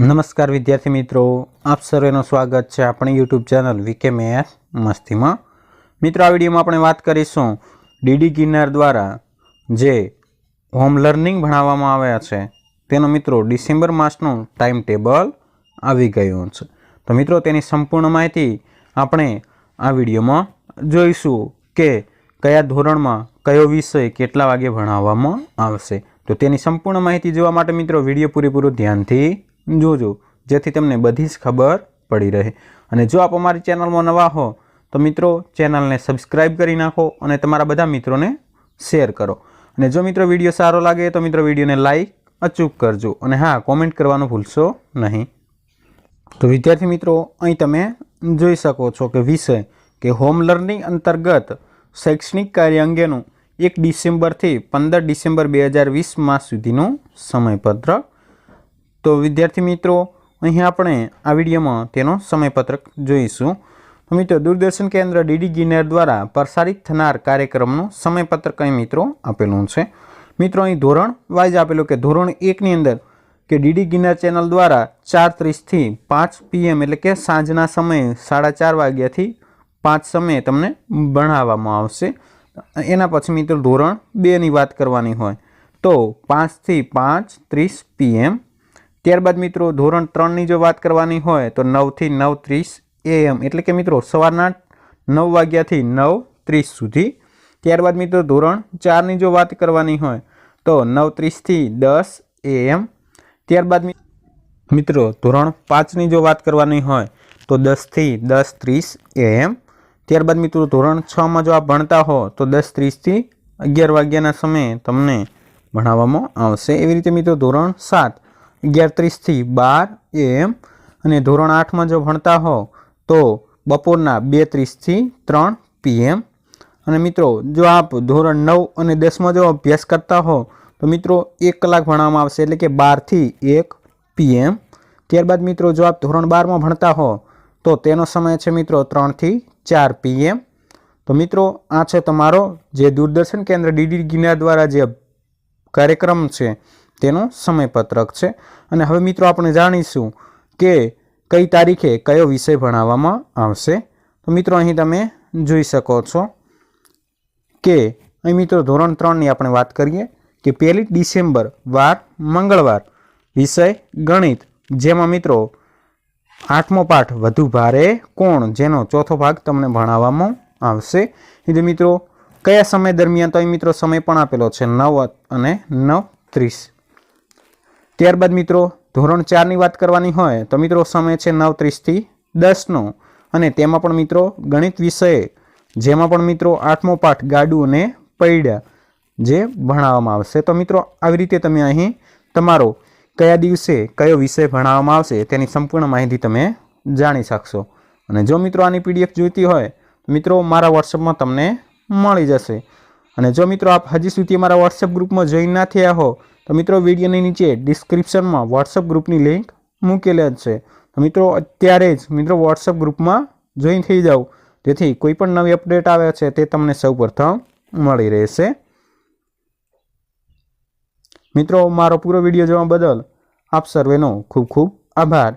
નમસ્કાર વિદ્યાર્થી મિત્રો, આપ સર્વેનું સ્વાગત છે આપણી યુટ્યુબ ચેનલ વીકે મેથ મસ્તીમાં. મિત્રો, આ વિડીયોમાં આપણે વાત કરીશું ડીડી ગિરનાર દ્વારા જે હોમ લર્નિંગ ભણાવવામાં આવ્યા છે, તેનો મિત્રો ડિસેમ્બર માસનું ટાઈમ ટેબલ આવી ગયું છે. તો મિત્રો, તેની સંપૂર્ણ માહિતી આપણે આ વિડીયોમાં જોઈશું કે કયા ધોરણમાં કયો વિષય કેટલા વાગે ભણાવવામાં આવશે. તો તેની સંપૂર્ણ માહિતી જોવા માટે મિત્રો, વીડિયો પૂરેપૂરું ધ્યાનથી જોજો, જેથી તમને બધી જ ખબર પડી રહે. અને જો આપ અમારી ચેનલમાં નવા હો, તો મિત્રો, ચેનલને સબસ્ક્રાઈબ કરી નાખો અને તમારા બધા મિત્રોને શેર કરો. અને જો મિત્રો વીડિયો સારો લાગે, તો મિત્રો વિડીયોને લાઈક અચૂક કરજો. અને હા, કોમેન્ટ કરવાનું ભૂલશો નહીં. તો વિદ્યાર્થી મિત્રો, અહીં તમે જોઈ શકો છો કે વિષય કે હોમ લર્નિંગ અંતર્ગત શૈક્ષણિક કાર્ય અંગેનું એક ડિસેમ્બરથી પંદર ડિસેમ્બર બે હજાર વીસમાં સુધીનું સમયપત્રક તો વિદ્યાર્થી મિત્રો, અહીં આપણે આ વિડીયોમાં તેનો સમયપત્રક જોઈશું. મિત્રો, દૂરદર્શન કેન્દ્ર ડીડી ગિરનાર દ્વારા પ્રસારિત થનાર કાર્યક્રમનું સમયપત્રક અહીં મિત્રો આપેલું છે. મિત્રો, અહીં ધોરણ વાઇઝ આપેલું કે ધોરણ એકની અંદર કે ડીડી ગિરનાર ચેનલ દ્વારા ચાર ત્રીસથી પાંચ પીએમ એટલે કે સાંજના સમયે સાડા ચાર વાગ્યાથી પાંચ સમયે તમને ભણાવવામાં આવશે. એના પછી મિત્રો ધોરણ બેની વાત કરવાની હોય. તો પાંચથી પાંચ ત્રીસ પીએમ ત્યારબાદ મિત્રો ધોરણ ત્રણની જો વાત કરવાની હોય તો નવથી નવ ત્રીસ એએમ એટલે કે મિત્રો સવારના નવ વાગ્યાથી નવ ત્રીસ સુધી. ત્યારબાદ મિત્રો ધોરણ ચારની જો વાત કરવાની હોય તો નવ ત્રીસથી દસ એએમ ત્યારબાદ મિત્રો ધોરણ પાંચની જો વાત કરવાની હોય તો દસથી દસ ત્રીસ એએમ ત્યારબાદ મિત્રો ધોરણ છમાં જો આપ ભણતા હો તો દસ ત્રીસથી અગિયાર વાગ્યાના સમયે તમને ભણાવવામાં આવશે. એવી રીતે મિત્રો ધોરણ સાત અગિયાર ત્રીસથી બાર એએમ અને ધોરણ આઠમાં જો ભણતા હો, તો બપોરના બે ત્રીસથી ત્રણ પીએમ અને મિત્રો, જો આપ ધોરણ નવ અને દસમાં જો અભ્યાસ કરતા હો, તો મિત્રો, એક કલાક ભણવામાં આવશે એટલે કે બારથી એક પીએમ ત્યારબાદ મિત્રો, જો આપ ધોરણ બારમાં ભણતા હો, તો તેનો સમય છે મિત્રો ત્રણથી ચાર પીએમ તો મિત્રો, આ છે તમારો જે દૂરદર્શન કેન્દ્ર ડીડી ગિરનાર દ્વારા જે કાર્યક્રમ છે તેનું સમયપત્રક છે. અને હવે મિત્રો આપણે જાણીશું કે કઈ તારીખે કયો વિષય ભણાવવામાં આવશે. તો મિત્રો અહીં તમે જોઈ શકો છો કે અહીં મિત્રો ધોરણ ત્રણની આપણે વાત કરીએ કે પહેલી ડિસેમ્બર વાર મંગળવાર વિષય ગણિત, જેમાં મિત્રો આઠમો પાઠ વધુ ભારે કોણ, જેનો ચોથો ભાગ તમને ભણાવવામાં આવશે. એટલે મિત્રો, કયા સમય દરમિયાન તો અહીં મિત્રો સમય પણ આપેલો છે? નવ અને નવ ત્રીસ. ત્યારબાદ મિત્રો, ધોરણ ચારની વાત કરવાની હોય તો મિત્રો સમય છે નવ ત્રીસથી દસનો. અને તેમાં પણ મિત્રો, ગણિત વિષય, જેમાં પણ મિત્રો આઠમો પાઠ ગાડું અને પૈડા જે ભણાવવામાં આવશે. તો મિત્રો, આવી રીતે તમે અહીં તમારો કયા દિવસે કયો વિષય ભણાવવામાં આવશે તેની સંપૂર્ણ માહિતી તમે જાણી શકશો. અને જો મિત્રો આની પીડીએફ જોઈતી હોય મિત્રો મારા વોટ્સઅપમાં તમને મળી જશે. અને જો મિત્રો આપ હજી સુધી મારા વોટ્સએપ ગ્રુપમાં જોઈન ના થયા હો તો મિત્રો, વિડીયોની નીચે ડિસ્ક્રિપ્શનમાં વોટ્સઅપ ગ્રુપની લિંક મૂકેલી છે. તો મિત્રો, અત્યારે જ મિત્રો વોટ્સઅપ ગ્રુપમાં જોઈન થઈ જાઓ. જેથી કોઈ પણ નવી અપડેટ આવે છે તે તમને સૌપ્રથમ મળી રહેશે. મિત્રો, મારો પૂરો વીડિયો જોવા બદલ આપ સર્વેનો ખૂબ ખૂબ આભાર.